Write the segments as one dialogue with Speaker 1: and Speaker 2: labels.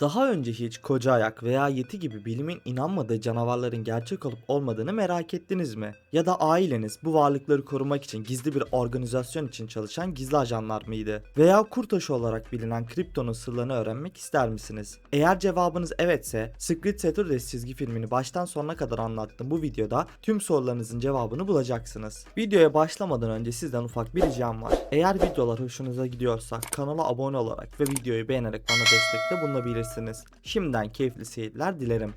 Speaker 1: Daha önce hiç koca ayak veya yeti gibi bilimin inanmadığı canavarların gerçek olup olmadığını merak ettiniz mi? Ya da aileniz bu varlıkları korumak için gizli bir organizasyon için çalışan gizli ajanlar mıydı? Veya kurtaşı olarak bilinen kriptonun sırlarını öğrenmek ister misiniz? Eğer cevabınız evetse, Secret Saturdays çizgi filmini baştan sonuna kadar anlattım bu videoda tüm sorularınızın cevabını bulacaksınız. Videoya başlamadan önce sizden ufak bir ricam var. Eğer videolar hoşunuza gidiyorsa kanala abone olarak ve videoyu beğenerek bana destekte bulunabilirsiniz. Şimdiden keyifli seyirler dilerim.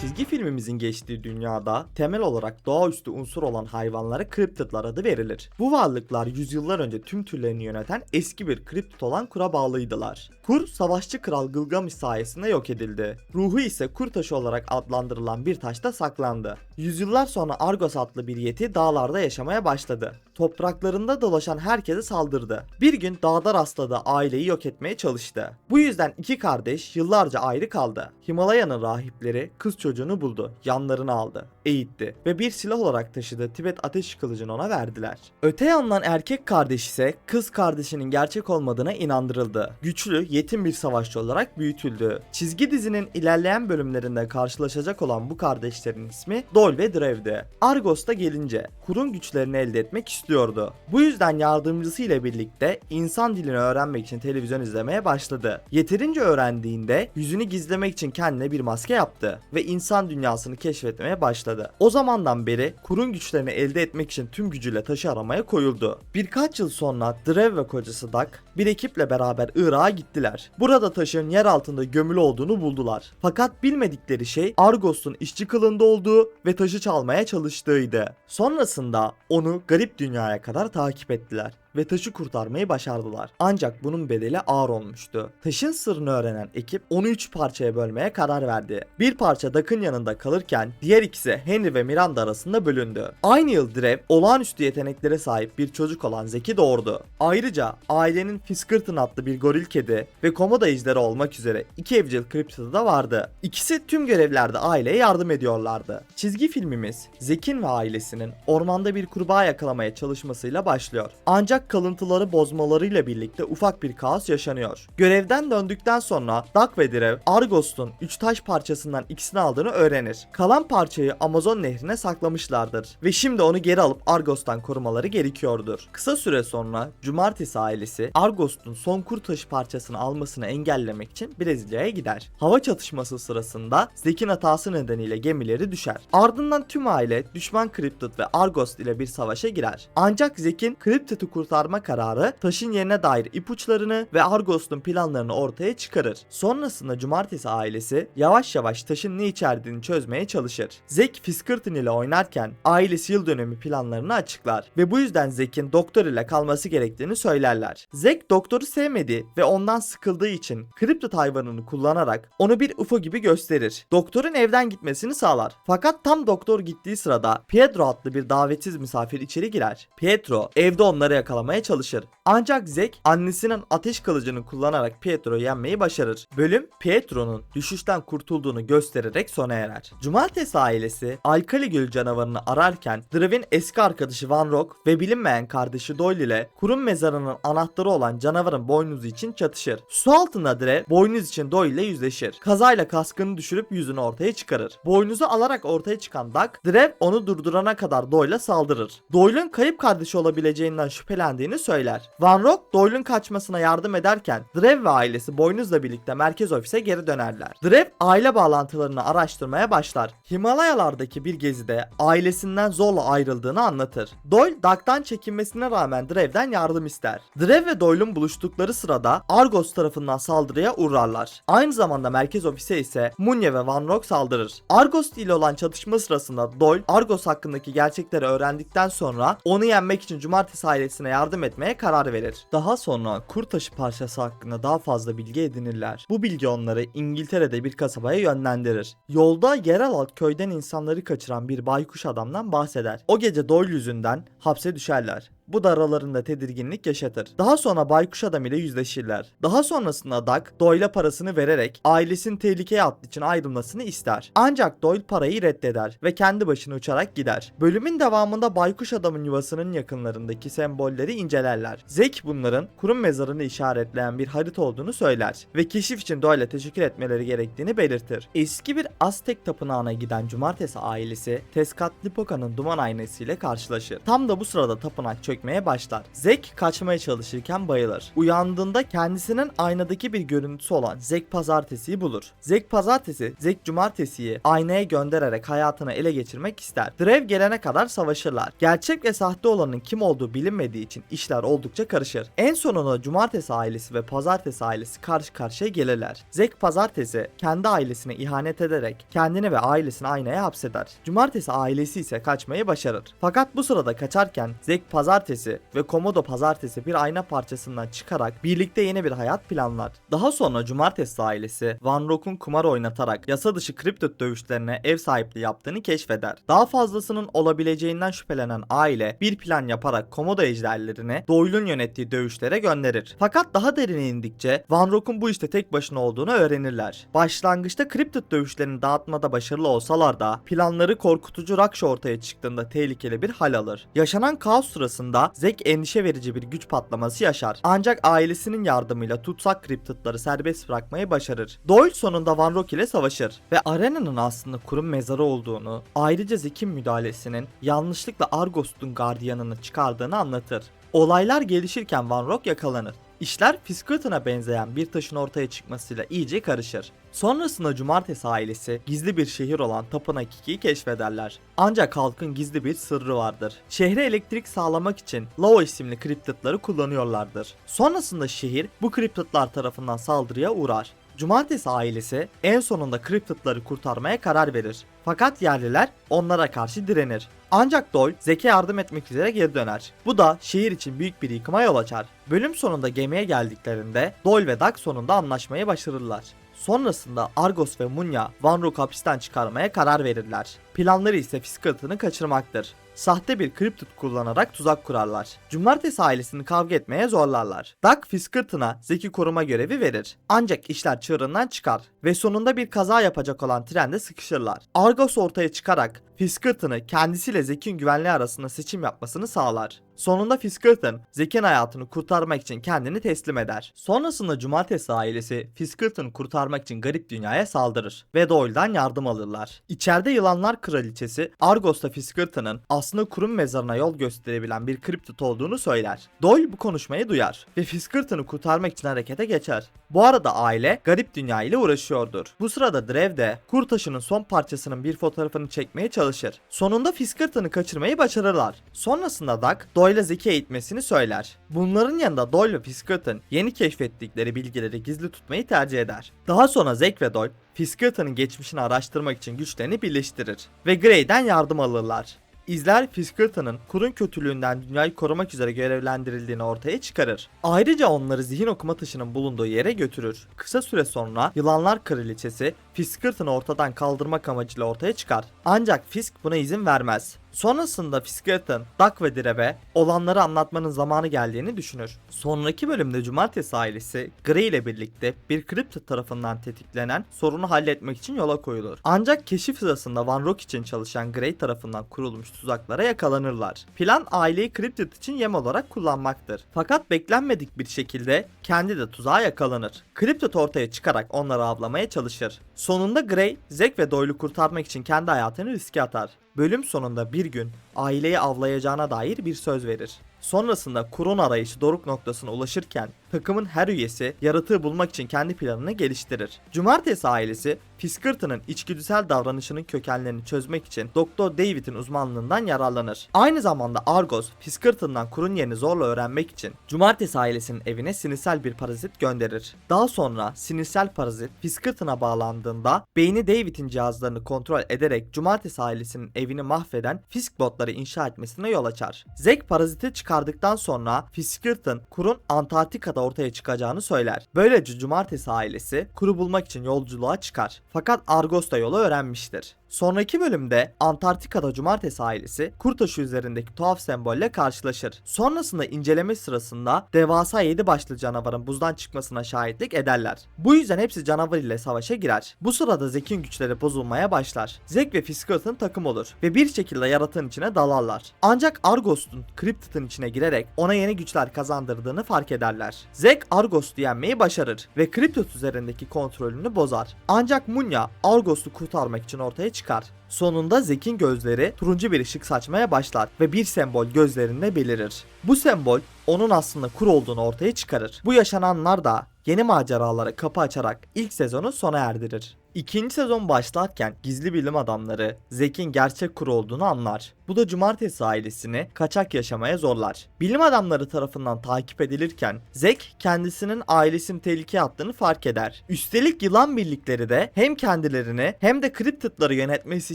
Speaker 1: Çizgi filmimizin geçtiği dünyada temel olarak doğaüstü unsur olan hayvanlara kriptidler adı verilir. Bu varlıklar yüzyıllar önce tüm türlerini yöneten eski bir kriptid olan kura bağlıydılar. Kur, savaşçı kral Gılgamış sayesinde yok edildi. Ruhu ise kur taşı olarak adlandırılan bir taşta saklandı. Yüzyıllar sonra Argos adlı bir yeti dağlarda yaşamaya başladı. Topraklarında dolaşan herkese saldırdı. Bir gün dağda rastladığı aileyi yok etmeye çalıştı. Bu yüzden iki kardeş yıllarca ayrı kaldı. Himalaya'nın rahipleri kız çocuğunu buldu, yanlarına aldı, eğitti ve bir silah olarak taşıdığı Tibet ateş kılıcını ona verdiler. Öte yandan erkek kardeş ise kız kardeşinin gerçek olmadığına inandırıldı. Güçlü, yetim bir savaşçı olarak büyütüldü. Çizgi dizinin ilerleyen bölümlerinde karşılaşacak olan bu kardeşlerin ismi Dol ve Drev'di. Argos'ta gelince kurun güçlerini elde etmek istiyordu. Bu yüzden yardımcısı ile birlikte insan dilini öğrenmek için televizyon izlemeye başladı. Yeterince öğrendiğinde yüzünü gizlemek için kendine bir maske yaptı ve insan dünyasını keşfetmeye başladı. O zamandan beri kurun güçlerini elde etmek için tüm gücüyle taşı aramaya koyuldu. Birkaç yıl sonra Drev ve kocası Dak bir ekiple beraber Irak'a gittiler. Burada taşın yer altında gömülü olduğunu buldular. Fakat bilmedikleri şey Argos'un işçi kılında olduğu ve taşı çalmaya çalıştığıydı. Sonrasında onu garip dünyaya kadar takip ettiler ve taşı kurtarmayı başardılar. Ancak bunun bedeli ağır olmuştu. Taşın sırrını öğrenen ekip onu 3 parçaya bölmeye karar verdi. Bir parça Duck'ın yanında kalırken diğer ikisi Henry ve Miranda arasında bölündü. Aynı yıl Drev olağanüstü yeteneklere sahip bir çocuk olan Zeki doğurdu. Ayrıca ailenin Fiskirton adlı bir goril kedi ve komodo ejderi olmak üzere iki evcil kriptidi da vardı. İkisi tüm görevlerde aileye yardım ediyorlardı. Çizgi filmimiz Zekin ve ailesinin ormanda bir kurbağa yakalamaya çalışmasıyla başlıyor. Ancak kalıntıları bozmalarıyla birlikte ufak bir kaos yaşanıyor. Görevden döndükten sonra Duck ve Drev Argos'un 3 taş parçasından ikisini aldığını öğrenir. Kalan parçayı Amazon nehrine saklamışlardır ve şimdi onu geri alıp Argos'tan korumaları gerekiyordur. Kısa süre sonra Cumartesi ailesi Argos'un son kur taşı parçasını almasını engellemek için Brezilya'ya gider. Hava çatışması sırasında Zek'in hatası nedeniyle gemileri düşer. Ardından tüm aile düşman Cryptid ve Argos ile bir savaşa girer. Ancak Zek'in Cryptid'i kurtarma kararı taşın yerine dair ipuçlarını ve Argos'un planlarını ortaya çıkarır. Sonrasında Cumartesi ailesi yavaş yavaş taşın ne içerdiğini çözmeye çalışır. Zek Fiskirton ile oynarken ailesi yıl dönümü planlarını açıklar ve bu yüzden Zek'in doktor ile kalması gerektiğini söylerler. Zek doktoru sevmedi ve ondan sıkıldığı için Cryptid hayvanını kullanarak onu bir UFO gibi gösterir. Doktorun evden gitmesini sağlar. Fakat tam doktor gittiği sırada Pietro adlı bir davetsiz misafir içeri girer. Pietro evde onları yakalamaya çalışır. Ancak Zek annesinin ateş kılıcını kullanarak Pietro'yu yenmeyi başarır. Bölüm Pietro'nun düşüşten kurtulduğunu göstererek sona erer. Cumartesi ailesi Alkali Gölü canavarını ararken Drev'in eski arkadaşı Van Rock ve bilinmeyen kardeşi Doyle ile kurum mezarının anahtarı olan canavarın boynuzu için çatışır. Su altında Drev boynuz için Doyle ile yüzleşir. Kazayla kaskını düşürüp yüzünü ortaya çıkarır. Boynuzu alarak ortaya çıkan Duck, Drev onu durdurana kadar Doyle'a saldırır. Doyle'ın kayıp kardeşi olabileceğinden şüphelendiğini söyler. Van Rock Doyle'un kaçmasına yardım ederken Drev ve ailesi boynuzla birlikte merkez ofise geri dönerler. Drev aile bağlantılarını araştırmaya başlar. Himalayalardaki bir gezide ailesinden zorla ayrıldığını anlatır. Doyle Duck'tan çekinmesine rağmen Drev'den yardım ister. Drev ve Doyle'un buluştukları sırada Argos tarafından saldırıya uğrarlar. Aynı zamanda merkez ofise ise Munya ve Van Rock saldırır. Argos ile olan çatışma sırasında Doyle Argos hakkındaki gerçekleri öğrendikten sonra onu yenmek için Cumartesi ailesine yardım etmeye karar verir. Daha sonra Kurtaşı parçası hakkında daha fazla bilgi edinirler. Bu bilgi onları İngiltere'de bir kasabaya yönlendirir. Yolda yerel halk köyden insanları kaçıran bir baykuş adamdan bahseder. O gece Doyle yüzünden hapse düşerler Bu da aralarında tedirginlik yaşatır. Daha sonra Baykuş Adam ile yüzleşirler. Daha sonrasında Doug Doyle'a parasını vererek ailesinin tehlikeye attığı için ayrılmasını ister. Ancak Doyle parayı reddeder ve kendi başına uçarak gider. Bölümün devamında Baykuş Adam'ın yuvasının yakınlarındaki sembolleri incelerler. Zek bunların kurum mezarını işaretleyen bir harita olduğunu söyler ve keşif için Doyle'a teşekkür etmeleri gerektiğini belirtir. Eski bir Aztek tapınağına giden Cumartesi ailesi Tezcatlipoca'nın duman aynasıyla karşılaşır. Tam da bu sırada tapınak çökmeye başlar. Zek kaçmaya çalışırken bayılır. Uyandığında kendisinin aynadaki bir görüntüsü olan Zek Pazartesi'yi bulur. Zek Pazartesi, Zek Cumartesi'yi aynaya göndererek hayatını ele geçirmek ister. Drev gelene kadar savaşırlar. Gerçek ve sahte olanın kim olduğu bilinmediği için işler oldukça karışır. En sonunda Cumartesi ailesi ve Pazartesi ailesi karşı karşıya gelirler. Zek Pazartesi kendi ailesine ihanet ederek kendini ve ailesini aynaya hapseder. Cumartesi ailesi ise kaçmayı başarır. Fakat bu sırada kaçarken Zek Pazartesi ve Komodo Pazartesi bir ayna parçasından çıkarak birlikte yeni bir hayat planlar. Daha sonra Cumartesi ailesi Van Rock'un kumar oynatarak yasa dışı kriptot dövüşlerine ev sahipliği yaptığını keşfeder. Daha fazlasının olabileceğinden şüphelenen aile bir plan yaparak Komodo ejderlerini Doyle'un yönettiği dövüşlere gönderir. Fakat daha derine indikçe Van Rock'un bu işte tek başına olduğunu öğrenirler. Başlangıçta kriptot dövüşlerini dağıtmada başarılı olsalar da planları korkutucu Rakşa ortaya çıktığında tehlikeli bir hal alır. Yaşanan kaos sırasında Zek endişe verici bir güç patlaması yaşar. Ancak ailesinin yardımıyla tutsak kriptotları serbest bırakmayı başarır. Doyle sonunda Van Rock ile savaşır ve arenanın aslında kurum mezarı olduğunu, ayrıca Zek'in müdahalesinin yanlışlıkla Argos'un gardiyanını çıkardığını anlatır. Olaylar gelişirken Van Rock yakalanır. İşler Fiskirton'a benzeyen bir taşın ortaya çıkmasıyla iyice karışır. Sonrasında Cumartesi ailesi gizli bir şehir olan Tapınak 2'yi keşfederler. Ancak halkın gizli bir sırrı vardır. Şehre elektrik sağlamak için Lao isimli kriptotları kullanıyorlardır. Sonrasında şehir bu kriptotlar tarafından saldırıya uğrar. Cumartesi ailesi en sonunda kriptotları kurtarmaya karar verir. Fakat yerliler onlara karşı direnir. Ancak Doyle Zek'e yardım etmek üzere geri döner. Bu da şehir için büyük bir yıkıma yol açar. Bölüm sonunda gemiye geldiklerinde Doyle ve Doug sonunda anlaşmayı başarırlar. Sonrasında Argos ve Munya Van Rock hapisten çıkarmaya karar verirler. Planları ise Fiskat'ını kaçırmaktır. Sahte bir kriptot kullanarak tuzak kurarlar. Cumartesi ailesini kavga etmeye zorlarlar. Doug Fiskirton'a Zeki koruma görevi verir. Ancak işler çığırından çıkar ve sonunda bir kaza yapacak olan trende sıkışırlar. Argos ortaya çıkarak Fiskirton'ı kendisiyle Zeki'nin güvenliği arasında seçim yapmasını sağlar. Sonunda Fiskirton, Zeki'nin hayatını kurtarmak için kendini teslim eder. Sonrasında Cumartesi ailesi Fiskirton'u kurtarmak için garip dünyaya saldırır ve Doyle'dan yardım alırlar. İçeride Yılanlar Kraliçesi Argos'ta Fiskirton'ın aslında kurum mezarına yol gösterebilen bir kriptot olduğunu söyler. Doyle bu konuşmayı duyar ve Fiskirton'u kurtarmak için harekete geçer. Bu arada aile garip dünya ile uğraşıyordur. Bu sırada Drev de kur taşının son parçasının bir fotoğrafını çekmeye çalışır. Sonunda Fiskirton'u kaçırmayı başarırlar. Sonrasında Doug Doyle'a zeki eğitmesini söyler. Bunların yanında Doyle ve Fiskirton yeni keşfettikleri bilgileri gizli tutmayı tercih eder. Daha sonra Zek ve Doyle Fiskirton'un geçmişini araştırmak için güçlerini birleştirir ve Grey'den yardım alırlar. İzler Fiskirton'ın kurun kötülüğünden dünyayı korumak üzere görevlendirildiğini ortaya çıkarır. Ayrıca onları zihin okuma taşının bulunduğu yere götürür. Kısa süre sonra Yılanlar Kraliçesi Fiskirton'u ortadan kaldırmak amacıyla ortaya çıkar. Ancak Fisk buna izin vermez. Sonrasında Fiskirton, Duck ve Drev'e olanları anlatmanın zamanı geldiğini düşünür. Sonraki bölümde Cumartesi ailesi Grey ile birlikte bir kripto tarafından tetiklenen sorunu halletmek için yola koyulur. Ancak keşif sırasında Van Rock için çalışan Grey tarafından kurulmuş tuzaklara yakalanırlar. Plan aileyi kriptot için yem olarak kullanmaktır. Fakat beklenmedik bir şekilde kendi de tuzağa yakalanır. Kriptot ortaya çıkarak onları avlamaya çalışır. Sonunda Grey, Zack ve Doyle'u kurtarmak için kendi hayatını riske atar. Bölüm sonunda bir gün aileyi avlayacağına dair bir söz verir. Sonrasında kurun arayışı doruk noktasına ulaşırken takımın her üyesi yaratığı bulmak için kendi planını geliştirir. Cumartesi ailesi Fiskirton'ın içgüdüsel davranışının kökenlerini çözmek için Doktor David'in uzmanlığından yararlanır. Aynı zamanda Argos, Fiskirton'dan kurun yerini zorla öğrenmek için Cumartesi ailesinin evine sinirsel bir parazit gönderir. Daha sonra sinirsel parazit Fiskirton'a bağlandığında beyni David'in cihazlarını kontrol ederek Cumartesi ailesinin evini mahveden Fisk botları inşa etmesine yol açar. Zek paraziti çıkar çıkardıktan sonra Fiskirt'ın kurun Antarktika'da ortaya çıkacağını söyler. Böylece Cumartesi ailesi kuru bulmak için yolculuğa çıkar. Fakat Argos da yolu öğrenmiştir. Sonraki bölümde Antarktika'da Cumartesi ailesi kurtaşı üzerindeki tuhaf sembolle karşılaşır. Sonrasında inceleme sırasında devasa 7 başlı canavarın buzdan çıkmasına şahitlik ederler. Bu yüzden hepsi canavar ile savaşa girer. Bu sırada Zek'in güçleri bozulmaya başlar. Zek ve Fiskirt'ın takım olur ve bir şekilde yaratığın içine dalarlar. Ancak Argos'un Cryptid'in içine girerek ona yeni güçler kazandırdığını fark ederler. Zek Argos'u yenmeyi başarır ve Cryptid üzerindeki kontrolünü bozar. Ancak Munya Argos'u kurtarmak için ortaya çıkar. Sonunda Zek'in gözleri turuncu bir ışık saçmaya başlar ve bir sembol gözlerinde belirir. Bu sembol onun aslında kur olduğunu ortaya çıkarır. Bu yaşananlar da yeni maceralara kapı açarak ilk sezonu sona erdirir. İkinci sezon başlarken gizli bilim adamları Zek'in gerçek kuru olduğunu anlar. Bu da Cumartesi ailesini kaçak yaşamaya zorlar. Bilim adamları tarafından takip edilirken Zek kendisinin ailesini tehlikeye attığını fark eder. Üstelik yılan birlikleri de hem kendilerini hem de Cryptid'ları yönetmesi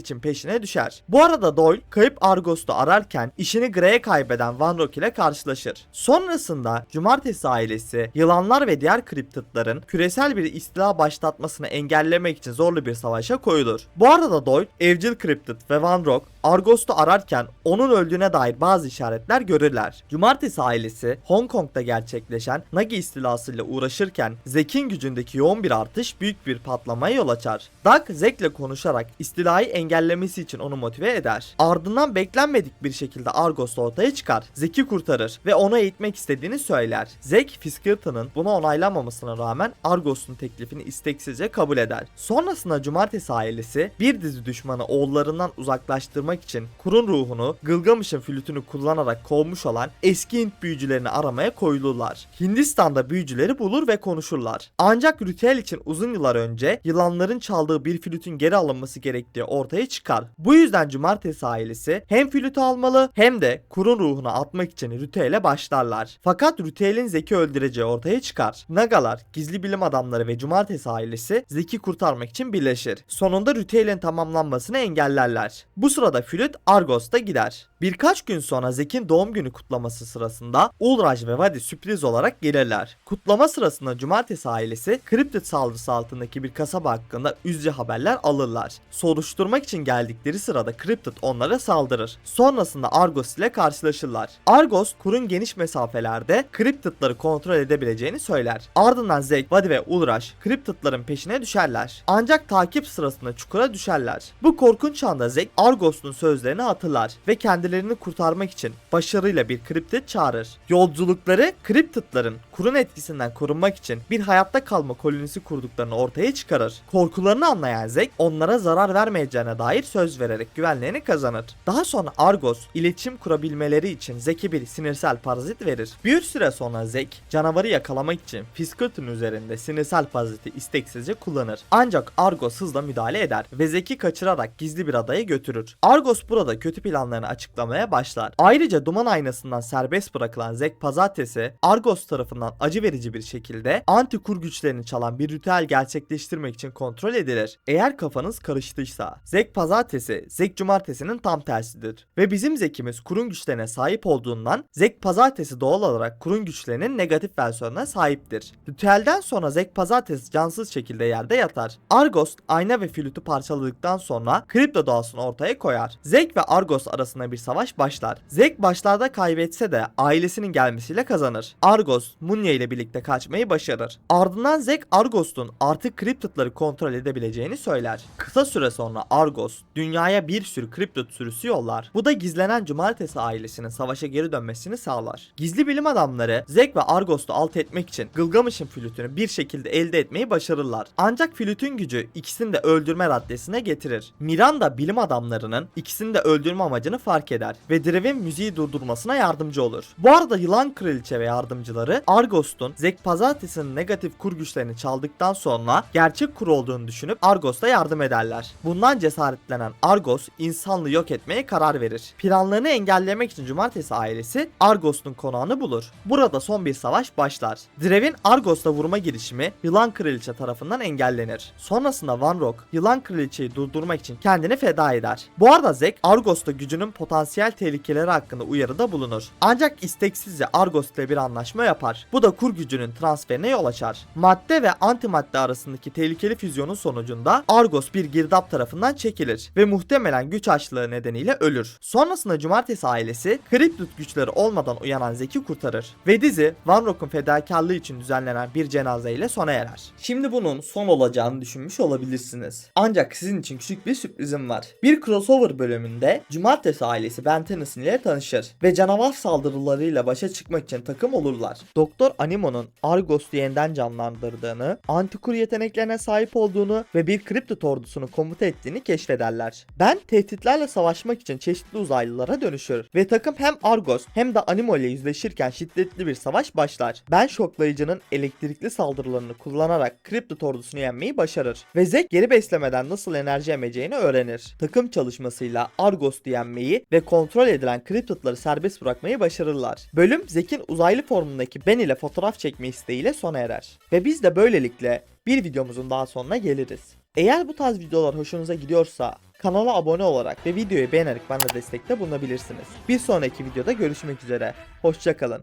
Speaker 1: için peşine düşer. Bu arada Doyle kayıp Argos'tu ararken işini Grey'e kaybeden Van Rock ile karşılaşır. Sonrasında Cumartesi ailesi yılanlar ve diğer Cryptid'ların küresel bir istila başlatmasını engellemek için zorlu bir savaşa koyulur. Bu arada Doyle, evcil Cryptid ve Van Rock Argos'tu ararken onun öldüğüne dair bazı işaretler görürler. Cumartesi ailesi Hong Kong'da gerçekleşen Nagi istilasıyla uğraşırken Zek'in gücündeki yoğun bir artış büyük bir patlamaya yol açar. Doug Zek'le konuşarak istilayı engellemesi için onu motive eder. Ardından beklenmedik bir şekilde Argos ortaya çıkar. Zek'i kurtarır ve onu eğitmek istediğini söyler. Zek, Fiskirton'ın bunu onaylamamasına rağmen Argos'un teklifini isteksizce kabul eder. Sonrasında Cumartesi ailesi bir dizi düşmanı oğullarından uzaklaştırmak için kurun ruhunu Gılgamış'ın flütünü kullanarak kovmuş olan eski Hint büyücülerini aramaya koyulurlar. Hindistan'da büyücüleri bulur ve konuşurlar. Ancak ritüel için uzun yıllar önce yılanların çaldığı bir flütün geri alınması gerektiği ortaya çıkar. Bu yüzden Cumartesi ailesi hem flütü almalı hem de kurun ruhunu atmak için ritüele başlarlar. Fakat ritüelin Zek'i öldüreceği ortaya çıkar. Nagalar, gizli bilim adamları ve Cumartesi ailesi Zek'i kurtarmak için birleşir. Sonunda ritüelin tamamlanmasını engellerler. Bu sırada flüt Argos'ta gider. Birkaç gün sonra Zek'in doğum günü kutlaması sırasında Ulraj ve Vadi sürpriz olarak gelirler. Kutlama sırasında Cumartesi ailesi Cryptid saldırısı altındaki bir kasaba hakkında üzücü haberler alırlar. Soruşturmak için geldikleri sırada Cryptid onlara saldırır. Sonrasında Argos ile karşılaşırlar. Argos kurun geniş mesafelerde Cryptid'ları kontrol edebileceğini söyler. Ardından Zek, Vadi ve Ulraj Cryptid'ların peşine düşerler. Ancak takip sırasında çukura düşerler. Bu korkunç anda Zek Argos'un sözlerini hatırlar ve kendilerini kurtarmak için başarıyla bir Cryptid çağırır. Yolculukları Cryptid'ların kurun etkisinden korunmak için bir hayatta kalma kolonisi kurduklarını ortaya çıkarır. Korkularını anlayan Zek onlara zarar vermeyeceğine dair söz vererek güvenliğini kazanır. Daha sonra Argos iletişim kurabilmeleri için Zek'e bir sinirsel parazit verir. Bir süre sonra Zek canavarı yakalamak için Fiskirt'ın üzerinde sinirsel paraziti isteksizce kullanır. Ancak Argos hızla müdahale eder ve Zek'i kaçırarak gizli bir adaya götürür. Argos burada kötü planlarını açıklamaya başlar. Ayrıca duman aynasından serbest bırakılan Zek pazartesi Argos tarafından acı verici bir şekilde anti kur güçlerini çalan bir ritüel gerçekleştirmek için kontrol edilir. Eğer kafanız karıştıysa Zek pazartesi Zek cumartesinin tam tersidir. Ve bizim Zek'imiz kurun güçlerine sahip olduğundan Zek pazartesi doğal olarak kurun güçlerinin negatif versiyonuna sahiptir. Ritüelden sonra Zek pazartesi cansız şekilde yerde yatar. Argos ayna ve flütü parçaladıktan sonra kripto doğasını ortaya koyar. Zek ve Argos arasında bir savaş başlar. Zek başlarda kaybetse de ailesinin gelmesiyle kazanır. Argos Munya ile birlikte kaçmayı başarır. Ardından Zek Argos'un artık Cryptid'ları kontrol edebileceğini söyler. Kısa süre sonra Argos dünyaya bir sürü Cryptid sürüsü yollar. Bu da gizlenen Cumartesi ailesinin savaşa geri dönmesini sağlar. Gizli bilim adamları Zek ve Argos'u alt etmek için Gılgamış'ın flütünü bir şekilde elde etmeyi başarırlar. Ancak flütün gücü ikisini de öldürme raddesine getirir. Miranda bilim adamlarının ikisini de öldürme amacını fark eder ve Drev'in müziği durdurmasına yardımcı olur. Bu arada Yılan Kraliçe ve yardımcıları Argos'un Zek Pazartesi'nin negatif kur güçlerini çaldıktan sonra gerçek kur olduğunu düşünüp Argos'a yardım ederler. Bundan cesaretlenen Argos insanlığı yok etmeye karar verir. Planlarını engellemek için Cumartesi ailesi Argos'un konağını bulur. Burada son bir savaş başlar. Drev'in Argos'la vurma girişimi Yılan Kraliçe tarafından engellenir. Sonrasında Van Rock yılan kraliçeyi durdurmak için kendini feda eder. Bu arada Zack Argos'ta gücünün potansiyel tehlikeleri hakkında uyarıda bulunur. Ancak isteksizce Argos ile bir anlaşma yapar. Bu da kur gücünün transferine yol açar. Madde ve antimadde arasındaki tehlikeli füzyonun sonucunda Argos bir girdap tarafından çekilir ve muhtemelen güç açlığı nedeniyle ölür. Sonrasında Cumartesi ailesi Kriptut güçleri olmadan uyanan Zack'i kurtarır ve dizi Van Rock'un fedakarlığı için düzenlenen bir cenaze ile sona erer. Şimdi bunun son olacağını düşünmüş olabilirsiniz. Ancak sizin için küçük bir sürprizim var. Bir crossover bölümünde Cumartesi ailesi Ben Tennyson ile tanışır ve canavar saldırılarıyla başa çıkmak için takım olurlar. Doktor Animo'nun Argos'u yeniden canlandırdığını, antikur yeteneklerine sahip olduğunu ve bir Kryptot ordusunu komuta ettiğini keşfederler. Ben tehditlerle savaşmak için çeşitli uzaylılara dönüşür ve takım hem Argos hem de Animo ile yüzleşirken şiddetli bir savaş başlar. Ben şoklayıcının elektrikli saldırılarını kullanarak Kryptot ordusunu yenmeyi başarır ve Zek geri beslemeden nasıl enerji emeceğini öğrenir. Takım çalışmasıyla Argos'u yenmeyi ve kontrol edilen Kryptotları serbest bırakmayı başarırlar. Bölüm Zek'in uzaylı formundaki Ben ile fotoğraf çekme isteğiyle sona erer. Ve biz de böylelikle bir videomuzun daha sonuna geliriz. Eğer bu tarz videolar hoşunuza gidiyorsa kanala abone olarak ve videoyu beğenerek bana destekte bulunabilirsiniz. Bir sonraki videoda görüşmek üzere. Hoşçakalın.